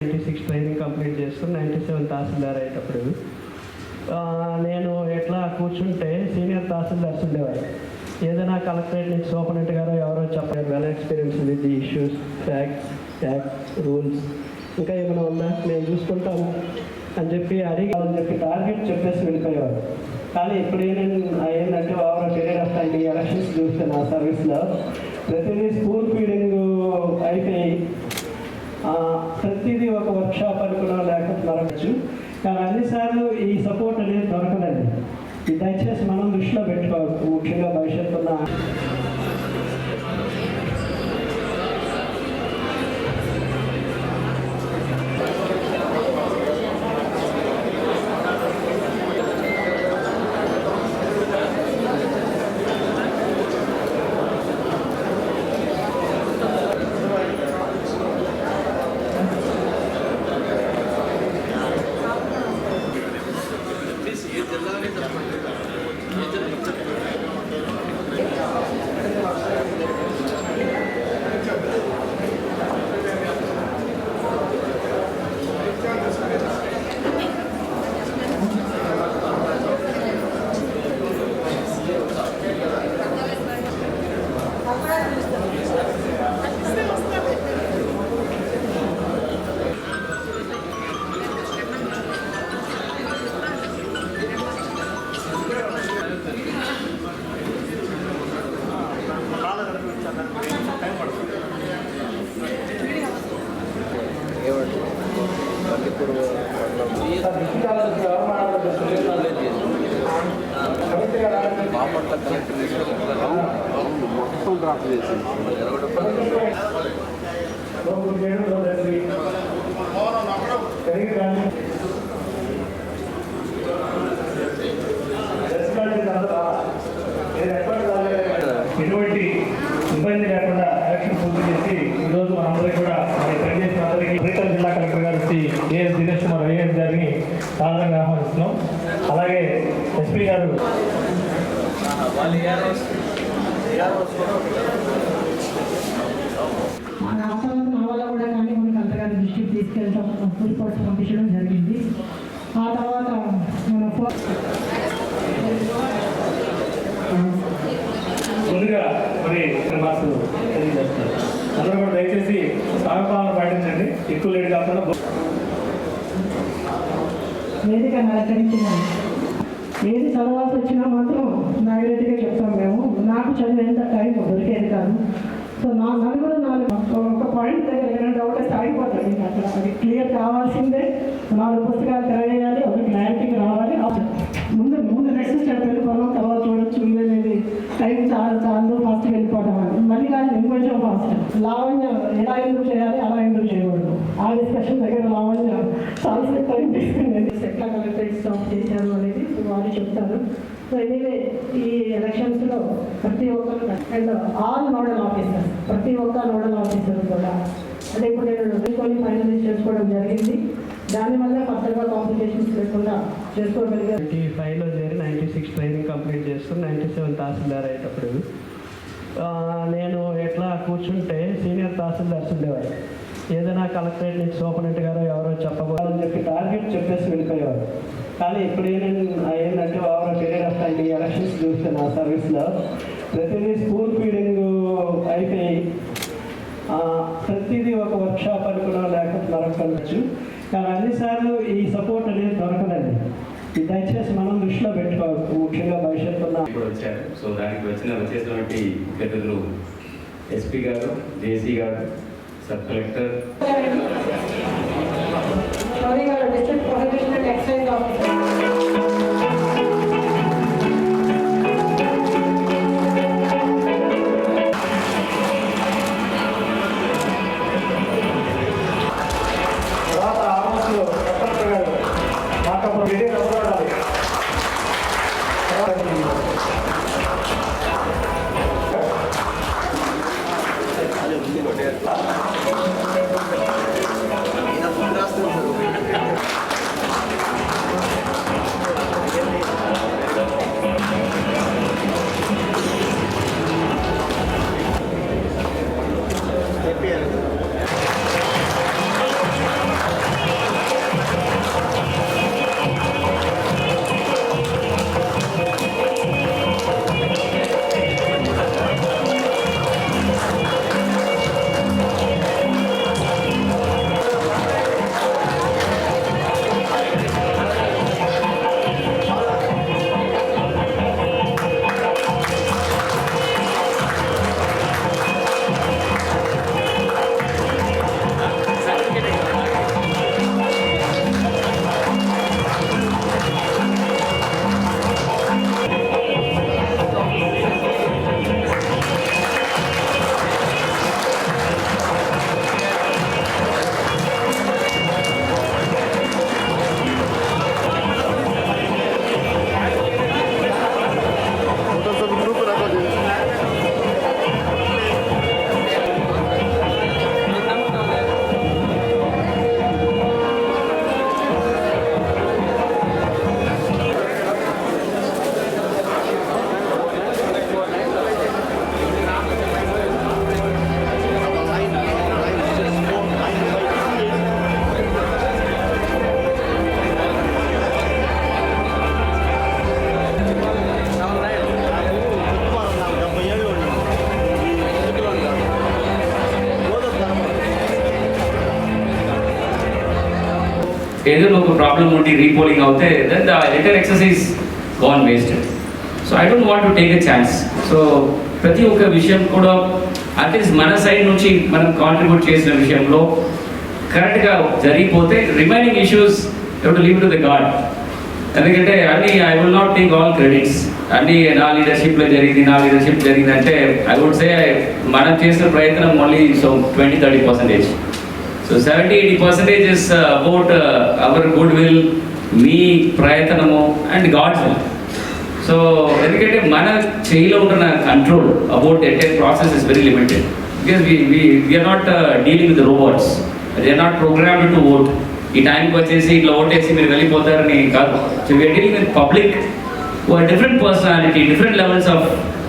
Ninety six training complete చేస్తాను ninety seven తహసీల్దార్ అయ్యేటప్పుడు నేను ఎట్లా కూర్చుంటే సీనియర్ తహసీల్దార్స్ ఉండేవారు ఏదైనా కలెక్టరేట్ నుంచి సూపరింటెండెంట్ గారు ఎవరో చెప్పారు well experience with the issues facts tax rules ఇంకా ఏమైనా ఉందా? నేను చూసుకుంటాము అని చెప్పి అడిగి అని చెప్పి టార్గెట్ చెప్పేసి వెళ్ళిపోయేవారు. కానీ ఇప్పుడు ఏంటంటే ఏంటంటే over period of time elections చూస్తే నా సర్వీస్లో ప్రతిదీ స్కూల్ ఫీడింగ్ అయిపోయి ప్రతిదీ ఒక వర్క్షాప్ అనుకున్నా లేకపోతే దొరకచ్చు కానీ అన్నిసార్లు ఈ సపోర్ట్ అనేది దొరకదండి. ఇది దయచేసి మనం దృష్టిలో పెట్టుకోవాలి. ముఖ్యంగా భవిష్యత్తు Aplikasi. వల్ల కూడా కానీ మన కలెక్టర్ గారి దృష్టికి తీసుకెళ్ళడం రిపోర్ట్ పంపించడం జరిగింది. ఆ తర్వాత మన ముందుగా మరి మాకు తెలియజేస్తారు అందరూ కూడా దయచేసి సాగపాలన పాటించండి. ఎక్కువ లేట్ కాకుండా వేదికను అలంకరించిన ఏది చదవాల్సి వచ్చినా మాత్రం నైవేదిగా చెప్తాం మేము. నాకు చదివేంత టైం దొరికేది కాదు. సో నా నలుగురు నాలుగు ఒక పాయింట్ దగ్గర ఏమైనా డౌట్ వస్తే ఆగిపోతాడు అక్కడ. అది క్లియర్ కావాల్సిందే. నాలుగు పుస్తకాలు తెలియజేయాలి ఒక క్లారిటీకి రావాలి. అప్పుడు ముందు ముందు నెక్స్ట్ స్టెప్ వెళ్ళిపోవడం తర్వాత చూడొచ్చు అనేది టైం చాలా చాలు ఫాస్ట్ వెళ్ళిపోవడం అని. మళ్ళీ కానీ ఇంకొంచెం ఫాస్ట్ లావణ్య ఎలా ఎందుకు చేయాలి అలా ఎందుకు చేయకూడదు. ఆ డిస్కషన్ దగ్గర లావణ్య చాలా టైం తీసుకునేది ఎట్లా కలెక్టర్ స్టాప్ చేశారు అనేది వాళ్ళు చెప్తారు. సో ఎనీవే ఈ ఎలక్షన్స్లో ప్రతి ఒక్కరు అండ్ ఆల్ నోడల్ ఆఫీసర్స్ ప్రతి ఒక్క నోడల్ ఆఫీసర్ కూడా. అంటే ఇప్పుడు నేను ఎన్నుకొని ఫైనలైజ్ చేసుకోవడం జరిగింది. దానివల్ల కొత్తగా కాంప్లికేషన్స్ లేకుండా చేసుకోగలిగారు. నైంటీ ఫైవ్లో చేరి నైంటీ సిక్స్ ట్రైనింగ్ కంప్లీట్ చేస్తూ నైంటీ సెవెన్ తహసీల్దార్ అయ్యేటప్పుడు నేను ఎట్లా కూర్చుంటే సీనియర్ తహసీల్దార్స్ ఉండేవారు ఏదైనా కలెక్టరేట్ నుంచి సూపరింటెండెంట్ గారు ఎవరో చెప్పబోదని చెప్పి టార్గెట్ చెప్పేసి వెళ్ళిపోయేవారు. కానీ ఇప్పుడు ఏంటంటే ఏంటంటే ఓవర్ పీరియడ్ ఆఫ్ టైం ఈ ఎలక్షన్స్ చూస్తే నా సర్వీస్లో. ప్రతిదీ స్కూల్ ఫీడింగ్ అయిపోయి ఆ, ప్రతిదీ ఒక వర్క్ షాప్ అనుకున్నా లేకపోతే దొరకవచ్చు కానీ అన్నిసార్లు ఈ సపోర్ట్ అనేది దొరకదండి. ఇది దయచేసి మనం దృష్టిలో పెట్టుకోవాలి. ముఖ్యంగా భవిష్యత్తు ఉన్న ఇప్పుడు వచ్చారు. సో దానికి వచ్చిన వచ్చేసినటువంటి ముఖ్య ఎస్పీ గారు జేసీ గారు sub collector. District excise officer. ఏదైనా ఒక ప్రాబ్లం ఉండి రీపోలింగ్ అవుతే then the entire exercise gone wasted so I don't want to take a chance so ప్రతి ఒక్క విషయం కూడా అట్లీస్ట్ మన సైడ్ నుంచి మనం కాంట్రిబ్యూట్ చేసిన విషయంలో కరెక్ట్గా జరిగిపోతే remaining issues to leave to the God ఎందుకంటే అన్ని I will not take all credits అన్ని నా లీడర్షిప్లో జరిగింది నా లీడర్షిప్ జరిగింది అంటే ఐ వుడ్ సే మనం చేసిన ప్రయత్నం only so twenty thirty percentage so seventy eighty percentage is about our good will మీ ప్రయత్నము అండ్ గాడ్స్ విల్ సో ఎందుకంటే మన చేయిలో ఉంటున్న control about entire process is very limited because we are not dealing with robots they are not programmed to vote ఈ టైంకి వచ్చేసి ఇట్లా ఓటేసి మీరు వెళ్ళిపోతారని కాదు. So we are dealing with public are different personality different levels of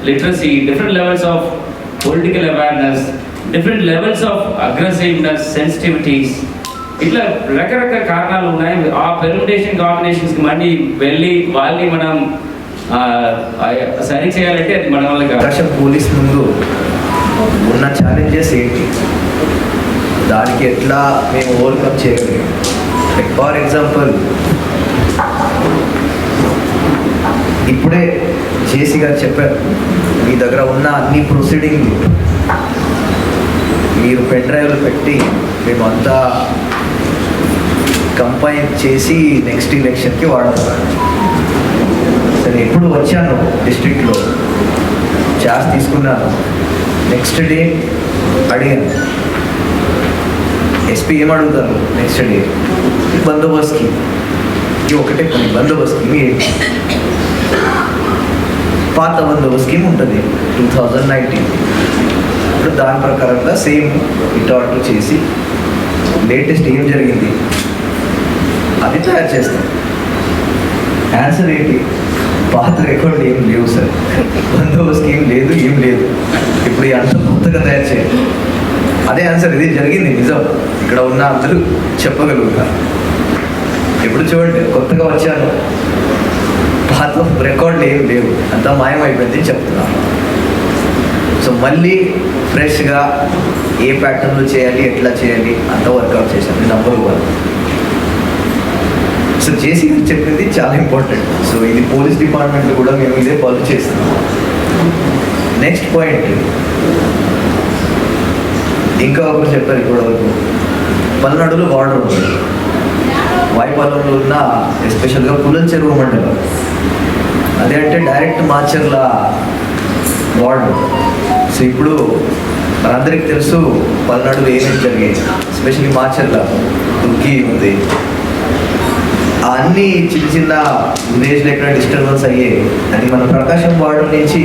literacy different levels of political awareness different levels of aggressiveness sensitivities ఇట్లా రకరకాల కారణాలు ఉన్నాయి. ఆ పెర్మిటేషన్ కాంబినేషన్స్కి మళ్ళీ వెళ్ళి వాళ్ళని మనం సరి చేయాలంటే అది మన వల్ల కాదు. పోలీస్ ముందు ఉన్న ఛాలెంజెస్ ఏంటి? దానికి ఎట్లా మేము ఓవర్కమ్ చేయగలిగాం ఫర్ ఎగ్జాంపుల్ ఇప్పుడే జేసీ గారు చెప్పారు మీ దగ్గర ఉన్న అన్ని ప్రొసీడింగ్ మీరు పెన్ డ్రైవ్లు పెట్టి మేమంతా కంపైన్ చేసి నెక్స్ట్ ఎలక్షన్కి వాడతాం. సరే ఎప్పుడు వచ్చాను డిస్ట్రిక్ట్లో? ఛార్జ్ తీసుకున్నాను. నెక్స్ట్ డే అడిగాను. ఎస్పీ ఏం అడుగుతారు? Next day. బందోబస్తుకి. ఇది ఒకటే పని బందోబస్తు స్కీమ్ పాత బందోబస్తు స్కీమ్ ఉంటుంది? Two thousand nineteen. ఇప్పుడు దాని ప్రకారంగా సేమ్ ఇటు అటు చేసి లేటెస్ట్ ఏం జరిగింది? అది తయారు చేస్తాం. ఆన్సర్ ఏంటి పాత రికార్డులు ఏం లేవు సార్. బందోబస్తు ఏం లేదు ఏం లేదు. ఇప్పుడు ఈ అంశం కొత్తగా తయారు చేయాలి. అదే ఆన్సర్ ఇది జరిగింది నిజం. ఇక్కడ ఉన్న అందరూ చెప్పగలుగుతారు. ఎప్పుడు చూడండి కొత్తగా వచ్చాను. పాత రికార్డులు ఏం లేవు. అంతా మాయమైపోయింది చెప్తున్నాను. సో మళ్ళీ ఫ్రెష్గా ఏ ప్యాటర్న్లో చేయాలి ఎట్లా చేయాలి అంత వర్కౌట్ చేశాను. నంబర్ వన్ సో చేసి చెప్పింది చాలా ఇంపార్టెంట్ సో ఇది పోలీస్ డిపార్ట్మెంట్ కూడా మేము ఇదే ఫాలో చేస్తున్నాం. నెక్స్ట్ పాయింట్ ఇంకా ఒకరు చెప్పారు ఇప్పుడు వరకు. పల్నాడులో బార్డర్ ఉంది. వాయిపాలెంలో ఉన్న ఎస్పెషల్గా పుల్లల చెరువు మండలం. అదే అంటే డైరెక్ట్ మాచర్ల బార్డర్ సో ఇప్పుడు మనందరికి తెలుసు పల్నాడులో ఏమేమి జరిగాయి స్పెషల్లీ మాచర్ల దుర్గి ఉంది. అన్ని చిన్న చిన్న విలేజ్లో ఎక్కడ డిస్టర్బెన్స్ అయ్యాయి అది మన ప్రకాశం వార్డు నుంచి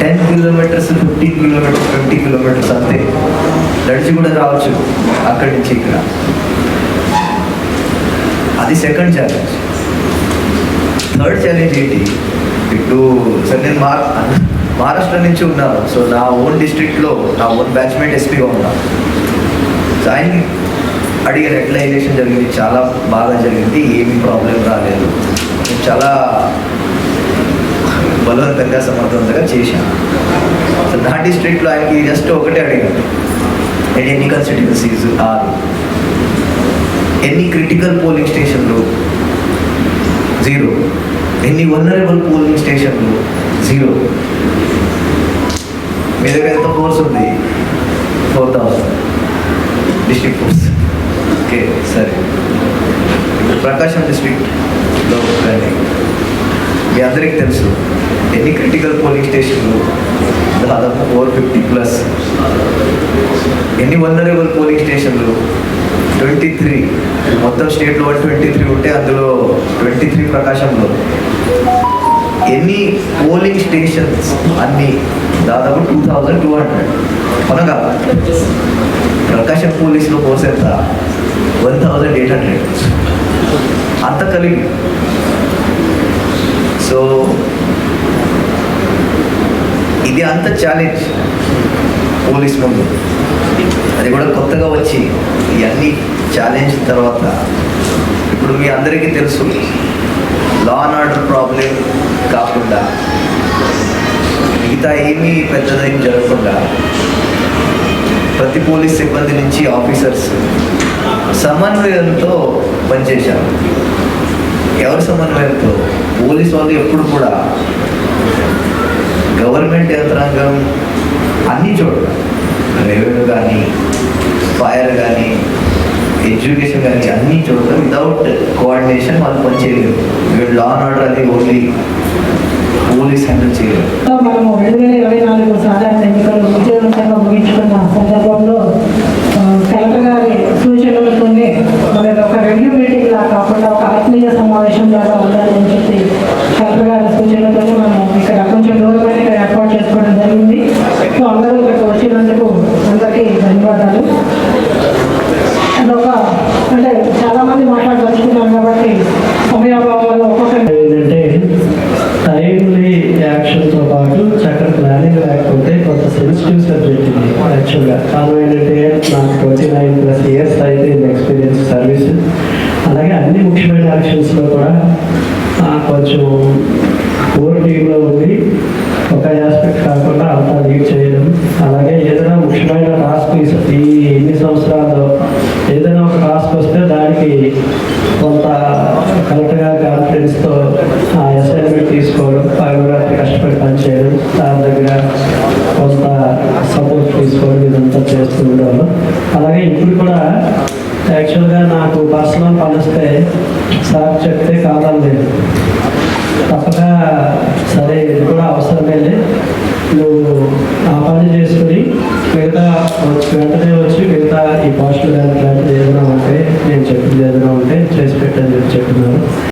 ten kilometres fifteen kilometres twenty kilometres అంతే. నడిచి కూడా రావచ్చు. అక్కడి నుంచి ఇక్కడ. అది సెకండ్ ఛాలెంజ్ థర్డ్ ఛాలెంజ్ ఏంటి? ఇప్పుడు సార్ నేను మార్క్ మహారాష్ట్ర నుంచి ఉన్నాను సో నా ఓన్ డిస్ట్రిక్ట్లో నా ఓన్ బ్యాచ్మేట్ ఎస్పీగా ఉన్నాను సో ఆయన అడిగారు ఎట్లా ఎలక్షన్ జరిగింది. చాలా బాగా జరిగింది. ఏమీ ప్రాబ్లం రాలేదు. చాలా బలవంతంగా సమర్థవంతంగా చేశాను సో నా డిస్ట్రిక్ట్లో ఆయనకి జస్ట్ ఒకటే అడిగాను. అండ్ ఎన్ని కన్స్టిట్యున్సీస్ ఆరు? ఎన్ని క్రిటికల్ పోలింగ్ స్టేషన్లు జీరో ఎన్ని వనరబుల్ పోలింగ్ స్టేషన్లు? జీరో మీ దగ్గర ఎంత ఫోర్స్ ఉంది? Four thousand district force okay సరే. ఇప్పుడు ప్రకాశం డిస్ట్రిక్ట్లో రండి మీ అందరికీ తెలుసు ఎన్ని క్రిటికల్ పోలింగ్ స్టేషన్లు? దాదాపు ఫోర్ ఫిఫ్టీ ప్లస్ ఎన్ని వనరబుల్ పోలింగ్ స్టేషన్లు? ట్వంటీ త్రీ మొత్తం స్టేట్లో వన్ ట్వంటీ త్రీ ఉంటే అందులో ట్వంటీ త్రీ ప్రకాశంలో. ఎన్ని పోలింగ్ స్టేషన్స్ అన్ని? దాదాపు టూ థౌజండ్ టూ హండ్రెడ్. అనగా ప్రకాశం పోలీసులో పోసేంత వన్ థౌజండ్ ఎయిట్ హండ్రెడ్. అంత కలిగి. సో ఇది అంత ఛాలెంజ్ పోలీస్ ముందు. అది కూడా కొత్తగా వచ్చి ఇవన్నీ ఛాలెంజ్ తర్వాత. ఇప్పుడు మీ అందరికీ తెలుసు. లా అండ్ ఆర్డర్ ప్రాబ్లం కాకుండా మిగతా ఏమీ పెద్దదేం జరగకుండా ప్రతి పోలీస్ సిబ్బంది నుంచి ఆఫీసర్స్ సమన్వయంతో పనిచేశారు. ఎవరి సమన్వయంతో? పోలీస్ వాళ్ళు ఎప్పుడు కూడా గవర్నమెంట్ యంత్రాంగం అన్నీ చూడాలి రెవెన్యూ కానీ ఫైర్ కానీ ఎడ్యుకేషన్ కానీ అన్ని చోట్ల వితౌట్ కోఆర్డినేషన్ వాళ్ళు పనిచేయలేరు వీళ్ళు లా అండ్ ఆర్డర్ అది ఓన్లీ పోలీస్ హ్యాండిల్ చేయలేరు. మనము రెండు వేల ఇరవై నాలుగు సాధారణ ఎన్నికలు విజయవంతంగా ముగించుకున్న సందర్భంలో కలెక్టర్ గారి సూచనలతోనే మన ఒక రివ్యూ మీటింగ్ లా కాకుండా ఒక ఆత్మీయ సమావేశం ద్వారా ఉండాలని చెప్పి కలెక్టర్ గారి సూచనలతోనే మనం ఇక్కడ కొంచెం దూరమైన ఇక్కడ ఏర్పాటు చేసుకోవడం జరిగింది సో అందరూ ఇక్కడికి వచ్చినందుకు అందరికీ ధన్యవాదాలు అండ్ ఒక అంటే చాలా మంది మాట్లాడదలుచుకున్నారు కాబట్టి సమయాభావం వల్ల ఒక్కొక్కరి ఏంటంటే టైమ్లీ యాక్షన్తో పాటు చక్కటి ప్లానింగ్ లేకపోతే కొంత సెన్సిటివ్ సబ్జెక్ట్ ఇది యాక్చువల్గా కారణం ఏంటంటే నాకు ట్వంటీ నైన్ ప్లస్ ఇయర్స్ అయితే ఎక్స్పీరియన్స్ సర్వీస్ అలాగే అన్ని ముఖ్యమైన యాక్షన్స్లో కూడా కొంచెం కోర్ టీంలో ఉండి ఒక ఆస్పెక్ట్ కాకుండా అంతా లీడ్ చేయడం. అలాగే ఏదైనా ముఖ్యమైన టాస్క్ ఈ ఎన్ని సంవత్సరాల్లో ఏదైనా ఒక టాస్క్ వస్తే దానికి కొంత కరెక్ట్గా కాన్ఫిడెన్స్తో ఆ అసైన్మెంట్ తీసుకోవడం పగలరాత్రి కష్టపడి పనిచేయడం దాని దగ్గర కొంత సపోర్ట్ తీసుకోవడం చేస్తూ ఉండేవాళ్ళం. అలాగే ఇప్పుడు కూడా యాక్చువల్గా నాకు భాషలో పనిస్తే సార్ చెప్తే కాదని లేదు తప్పక సరే ఇది కూడా అవసరమేలే. నువ్వు ఆ పని చేసుకుని మిగతా వెంటనే వచ్చి మిగతా ఈ పాస్టర్ గారి ఏదైనా ఉంటే నేను చెప్పింది ఏదైనా ఉంటే చేసి పెట్టాను చెప్తున్నాను